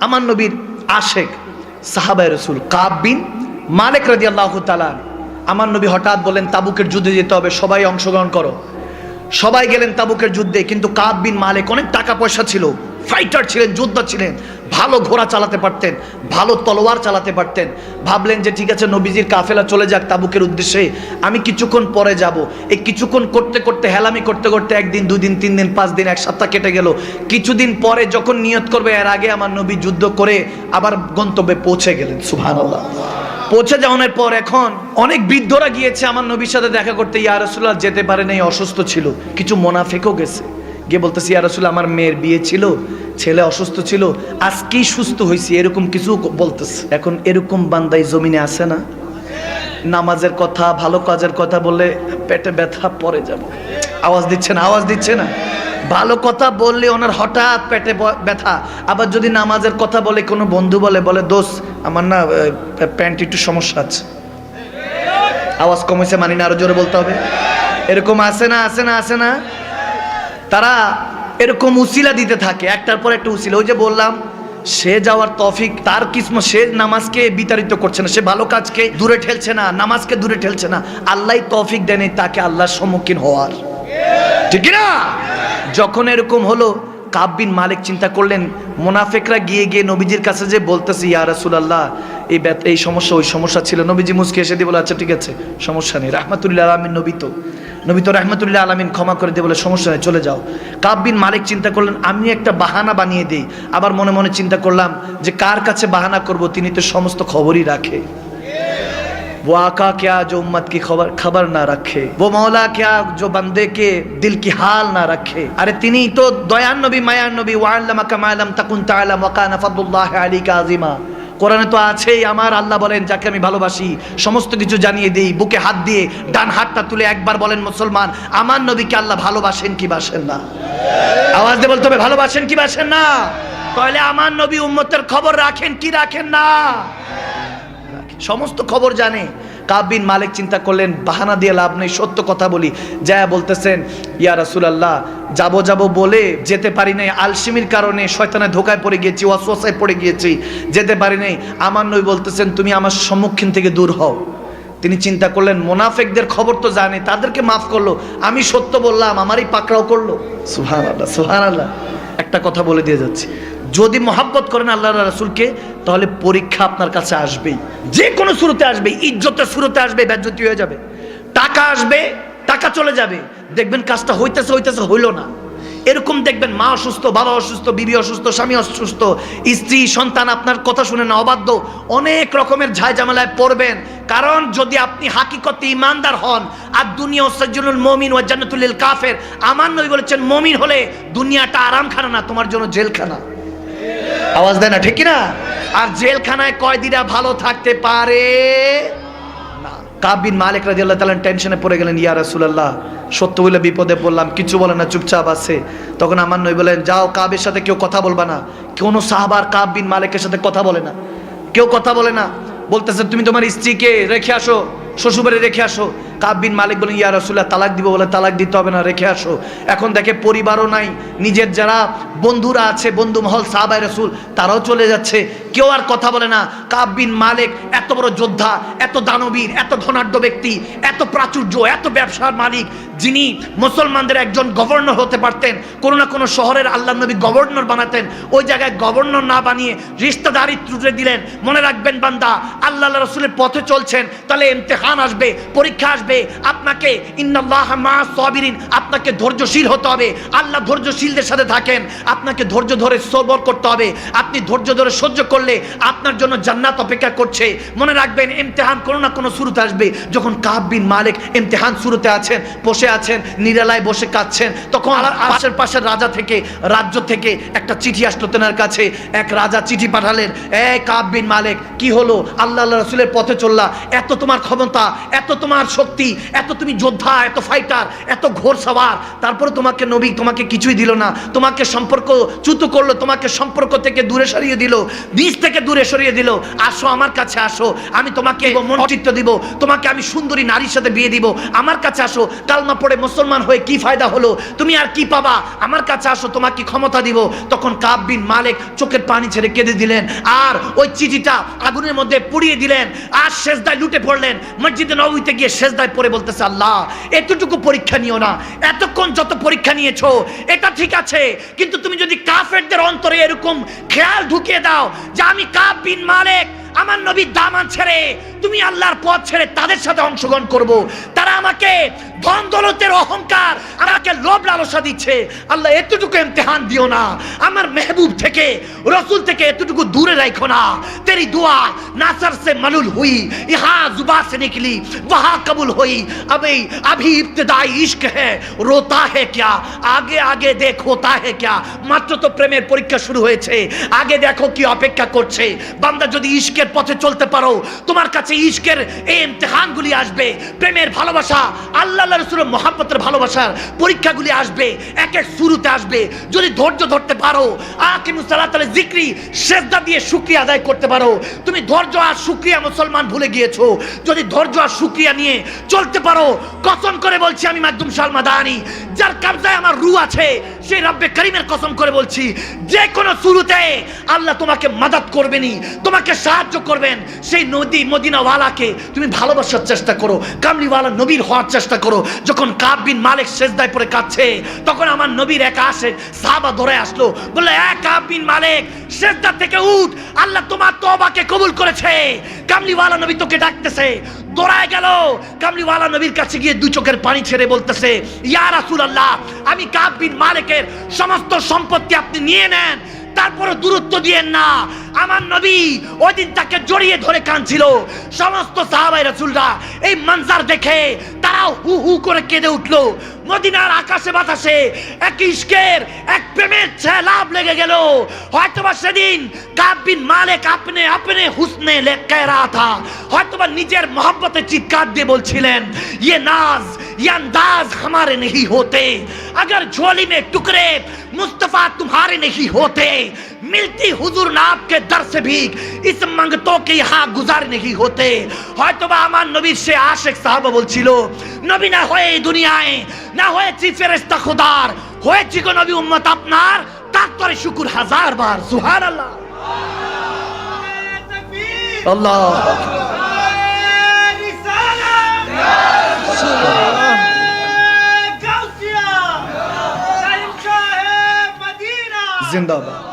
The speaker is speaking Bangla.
আমার নবীর আশেক সাহাবাই রসুল কাব বিন মালিক রাজি আল্লাহ তালা আমার নবী হঠাৎ বলেন তাবুকের যুদ্ধে যেতে হবে, সবাই অংশগ্রহণ করো। সবাই গেলেন তাবুকের যুদ্ধে, কিন্তু কাব বিন মালিক অনেক টাকা পয়সা ছিল। ফাইটার ছিলেন, যোদ্ধা ছিলেন, ভালো ঘোড়া চালাতে পারতেন, ভালো তলোয়ার চালাতে পারতেন। ভাবলেন যে ঠিক আছে, নবীজির কাফেলা চলে যাক তাবুকের উদ্দেশ্যে, আমি কিছুক্ষণ পরে যাব। এই কিছুক্ষণ করতে করতে, হেলামি করতে করতে একদিন দুই দিন তিন দিন, পাঁচ দিন, এক সপ্তাহ কেটে গেল। কিছুদিন পরে যখন নিয়ত করবে, এর আগে আমার নবী যুদ্ধ করে আবার গন্তব্যে পৌঁছে গেলেন, সুবহানাল্লাহ। পৌঁছে যাওয়ানোর পর এখন অনেক বৃদ্ধরা গিয়েছে আমার নবীর সাথে দেখা করতে। ইয়া রাসূলুল্লাহ, যেতে পারে নাই, অসুস্থ ছিল। কিছু মোনাফেকও গেছে। গিয়ে বলতেছি, ইয়া রাসূল আমার মেয়ের বিয়ে ছিল, ছেলে অসুস্থ ছিল আজকেই সুস্থ হয়েছি এরকম কিছু বলতেছে। এখন এরকম বান্দাই জমিনে আছে না? নামাজের কথা, ভালো কাজের কথা বলে পেটে ব্যথা পড়ে যাব। আওয়াজ দিচ্ছে না, আওয়াজ দিচ্ছে না? ভালো কথা বললে ওনার হঠাৎ পেটে ব্যথা। আবার যদি নামাজের কথা বলে, কোনো বন্ধু বলে বলে দোষ আমার না প্যান্ট একটু সমস্যা আছে। আওয়াজ কমেছে মানি না আরও জোরে বলতে হবে? এরকম আছে না আছে না আছে না? তারা এরকম উসিলা দিতে থাকে, একটার পর একটা উসিলা। ওই যে বললাম, সে যাওয়ার তফিক, তার কিসমত, সে নামাজকে বিতাড়িত করছে না, সে ভালো কাজকে দূরে ঠেলছে না, নামাজকে দূরে ঠেলছে না। আল্লাহ তফিক দেয়নি তাকে আল্লাহর সম্মুখীন হওয়ার। ঠিক না যখন এরকম হলো কাব্বিন মালিক চিন্তা করলেন, মোনাফেকরা গিয়ে গিয়ে নবীজির কাছে যে বলতেছে, ইয়া রাসূলুল্লাহ, এই এই সমস্যা, ওই সমস্যা ছিল। নবীজি মুসকে এসে দিয়ে বলে আচ্ছা ঠিক আছে, সমস্যা নেই রাহমাতুল্লাহ আলমিন নবী তো। নবী তো রাহমাতুল্লাহ আলমিন ক্ষমা করে দিয়ে বলে, সমস্যা নেই, চলে যাও। কাব্বিন মালিক চিন্তা করলেন, আমি একটা বাহানা বানিয়ে দিই। আবার মনে মনে চিন্তা করলাম যে, কার কাছে বাহানা করব? তিনি তো সমস্ত খবরই রাখে। वो आका क्या जो उम्मत की खबर खबर ना रखे वो मौला क्या जो बंदे के दिल की हाल ना रखे अरे তিনি তো দয়ান নবী মায়ান নবী ওয়াল্লামা কামালাম তাকুন তাআলাম ওয়া কানা ফাদলুল্লাহ আলাইকা আযীমা কোরআনে তো আছেই আমার আল্লাহ বলেন যাকে আমি ভালোবাসি সমস্ত কিছু জানিয়ে দেই বুকে হাত দিয়ে ডান হাতটা তুলে একবার বলেন মুসলমান আমার নবীকে আল্লাহ ভালোবাসেন কি বাসেন না আওয়াজ দিয়ে বলতে হবে ভালোবাসেন কি বাসেন না তাহলে আমার নবী উম্মতের খবর রাখেন কি রাখেন না সমস্ত খবর জানে। কাবিন মালিক চিন্তা করলেন, বাহানা দিয়ে লাভ নেই, সত্য কথা বলি। যা বলতেছেন, ইয়া রাসূলুল্লাহ, যাব যাব বলে যেতে পারি নাই। আলসিমির কারণে শয়তানে ধোকায় পড়ে গিয়েছি অশ্বাসায় পড়ে গিয়েছি। যেতে পারি নাই। আমার নই বলতেছেন, তুমি আমার সম্মুখীন থেকে দূর হও। তিনি চিন্তা করলেন, মোনাফেকদের খবর তো জানে, তাদেরকে মাফ করল। আমি সত্য বললাম, আমারই পাকড়াও করল। সুহান আল্লাহ সুহান আল্লাহ একটা কথা বলে দিয়ে যাচ্ছি। যদি মহাব্বত করেন আল্লাহ রাসুলকে, তাহলে পরীক্ষা আপনার কাছে আসবেই। যে কোনো শুরুতে আসবে ইজ্জতের শুরুতে আসবে ব্যাজ্যতি হয়ে যাবে। টাকা আসবে, টাকা চলে যাবে। দেখবেন কাজটা হইতেছে হইতেছে, হইল না। এরকম দেখবেন মা অসুস্থ, বাবা অসুস্থ, বিবি অসুস্থ, স্বামী অসুস্থ, স্ত্রী, সন্তান আপনার কথা শুনে না, অবাধ্য। অনেক রকমের ঝাই ঝামেলায় পড়বেন। কারণ যদি আপনি হাকিকতে ইমানদার হন, আর দুনিয়া সজ্জনুল মমিন ও কাফের আমার নবী বলেছেন, মমিন হলে দুনিয়াটা আরামখানা না, তোমার জন্য জেলখানা। আওয়াজ দেয় না, ঠিক না আর জেলখানায় কয়দিনা ভালো থাকতে পারে কাবিন মালিক রাজি আল্লাহ তালেন টেনশনে পড়ে গেলেন, ইয়া রাসুলাল্লাহ, সত্য বলে বিপদে পড়লাম, কিছু বলে না, চুপচাপ আছে। তখন আমার নই বলেন, যাও কাবের সাথে কেউ কথা বলবা না। কোনো সাহাবার কাব বিন মালিকের সাথে কথা বলে না। কেউ কথা বলে না। বলতেছে, তুমি তোমার স্ত্রীকে রেখে আসো, শ্বশুরবাড়ি রেখে আসো। কাবিন মালিক বলেন, ইয়া রসুল্লাহ তালাক দিব বলে তালাক দিতে হবে না, রেখে আসো। এখন দেখে পরিবারও নাই, নিজের যারা বন্ধুরা আছে, বন্ধু মহল সাহাবাই রসুল, তারাও চলে যাচ্ছে। কেউ আর কথা বলে না কাবিন মালিক এত বড় যোদ্ধা, এত দানবীর, এত ধনাঢ্য ব্যক্তি, এত প্রাচুর্য, এত ব্যবসার মালিক, যিনি মুসলমানদের একজন গভর্নর হতে পারতেন, কোনো না কোনো শহরের আল্লাহ নবী গভর্নর বানাতেন, ওই জায়গায় গভর্নর না বানিয়ে রিস্তাদারি তুলে দিলেন। মনে রাখবেন বান্দা আল্লাহ রসুলের পথে চলছেন, তাহলে ইমতেহান আসবে, পরীক্ষা আসবে আপনাকে ইন্নাল্লাহ মা সাবিরিন, আপনাকে ধৈর্যশীল হতে হবে। আল্লাহ ধৈর্যশীলদের সাথে থাকেন, আপনাকে ধৈর্য ধরে সবর করতে হবে। আপনি ধৈর্য ধরে সহ্য করলে আপনার জন্য জান্নাত অপেক্ষা করছে। মনে রাখবেন, ইমতেহান কোনো না কোনো শুরুতে আসবে। যখন কাব বিন মালিক ইমতেহান শুরুতে আছেন, বসে আছেন, নিরালায় বসে কাঁদছেন, তখন আর পাশের রাজা থেকে, রাজ্য থেকে একটা চিঠি আসলো তেনার কাছে। এক রাজা চিঠি পাঠালেন, এ কাব মালিক, কি হলো? আল্লাহ রসুলের পথে চললা। এত তোমার ক্ষমতা, এত তোমার শক্তি এত তুমি যোদ্ধা এত ফাইটার এত ঘোর সবার তারপরে তোমাকে নবী তোমাকে কিছুই দিল না। তোমাকে সম্পর্ক চ্যুত করল তোমাকে সম্পর্ক থেকে দূরে সরিয়ে দিল নিজ থেকে দূরে সরিয়ে দিল। আসো আমার কাছে আসো আমি তোমাকে মনচিত্ত দিব তোমাকে আমি সুন্দরী নারীর সাথে বিয়ে দিব। আমার কাছে আসো কালমা পড়ে মুসলমান হয়ে কি ফায়দা হলো? তুমি আর কি পাবা? আমার কাছে আসো তোমাকে ক্ষমতা দিব। তখন কাব বিন মালিক চোখের পানি ছেড়ে কেঁদে দিলেন। আর ওই চিঠিটা আগুনের মধ্যে পুড়িয়ে দিলেন। আর শেষদায় লুটে পড়লেন। মসজিদে নবীতে গিয়ে শেষদায় পড়ে বলতেছে, আল্লাহ, এতটুকু পরীক্ষা নিও না। এতক্ষণ যত পরীক্ষা নিয়েছো, এটা ঠিক আছে, কিন্তু তুমি যদি কাফেরদের অন্তরে এরকম খেয়াল ঢুকিয়ে দাও যে আমি কাব বিন মালিক আমার নবীর দামান ছেড়ে তুমি আল্লাহর পথ ছেড়ে তাদের সাথে অংশগ্রহণ করব তারা আমাকে ধন দৌলতের অহংকার আমাকে লোভ লালসা দিচ্ছে আল্লাহ এতটুকু ইমতিহান দিও না আমার মেহবুব থেকে রসুল থেকে এতটুকু দূরে রাখো না তেরি दुआ नासर से मलूल हुई यहाँ जुबा से निकली वहाँ कबूल हुई अभी अभी इब्तदाई इश्क है रोता है क्या আগে আগে দেখ হোতা হে क्या মাত্র তো প্রেমের পরীক্ষা শুরু হয়েছে আগে দেখো কি অপেক্ষা করছে বান্দা যদি ইশকের পথে চলতে পারো। তোমার কাছে ইশকের এই ইমতিহানগুলি আসবে, প্রেমের ভালোবাসা, আল্লাহ রসুলের মহাব্বতের ভালোবাসার পরীক্ষাগুলি আসবে এক এক শুরুতে আসবে। যদি ধৈর্য ধরতে পারো আকিমুসাল্লাহ তাহলে জিক্রি সেজদা দিয়ে শুক্রিয়া আদায় করতে পারো। তুমি ধৈর্য আর শুক্রিয়া মুসলমান ভুলে গিয়েছো। যদি ধৈর্য আর শুক্রিয়া নিয়ে চলতে পারো, কসম করে বলছি আমি মাকদুম সালমা দানি যার কবজায় আমার রু আছে সেই রব্বে করিমের কসম করে বলছি যে কোনো শুরুতে আল্লাহ তোমাকে মাদাত করবেনই, তোমাকে সাহায্য করবেন। সেই নদী মদিনাওয়ালাকে তুমি ভালোবাসার চেষ্টা করো, কামলিওয়ালা নবীর হওয়ার চেষ্টা করো। যখন কাব বিন মালিক শেষদায় পরে কাঁদছে, তখন আমার নবীর একা আসে, সাহাবা ধরে আসলো, বললে এক কাব বিন মালিক শেষদা থেকে উঠ, আল্লাহ তোমার তবাকে কবুল করেছে। কামলিওয়ালা নবী তোকে ডাকতেছে, দৌড়ায় গেল। কামলিওয়ালা নবীর কাছে গিয়ে দু চোখের পানি ছেড়ে বলতেছে, ইয়া রাসূলুল্লাহ, আমি কাব বিন লোকের সমস্ত সম্পত্তি আপনি নিয়ে নেন তারপরে দূরত্ব দিয়েন না। আমার নবী ওই দিন তাকে জড়িয়ে ধরে কাঁদছিল। সমস্ত সাহাবাই রাসুলরা এই মানজার দেখে তারা হু হু করে কেঁদে উঠল। মদিনার আকাশে বাতাসে এক ইস্কের এক প্রেমের ছেলাভ লেগে গেল। হয়তোবা সেদিন কাব্বিন মালিক আপনি আপনি হুসনে লেখায় রাহা হয়তোবা নিজের মহব্বতে চিৎকার দিয়ে বলছিলেন ইয়ে নাজ ये अंदाज हमारे नहीं होते अगर झोली में टुकड़े मुस्तफा तुम्हारे नहीं होते मिलती हुजूर नाप के दर से भी इस मंगतों के यहाँ गुजार नहीं होते হয়তোবা আমার নবীর সে আশেক সাহাবা বলছিল নবী না হয়ে এই দুনিয়ায় না হয়েছি ফেরেস্তা খোদার হয়েছি গো নবী উম্মত আপনার তারপরে শুকুর হাজার বার সুহার আল্লাহ আল্লাহ 见到吧。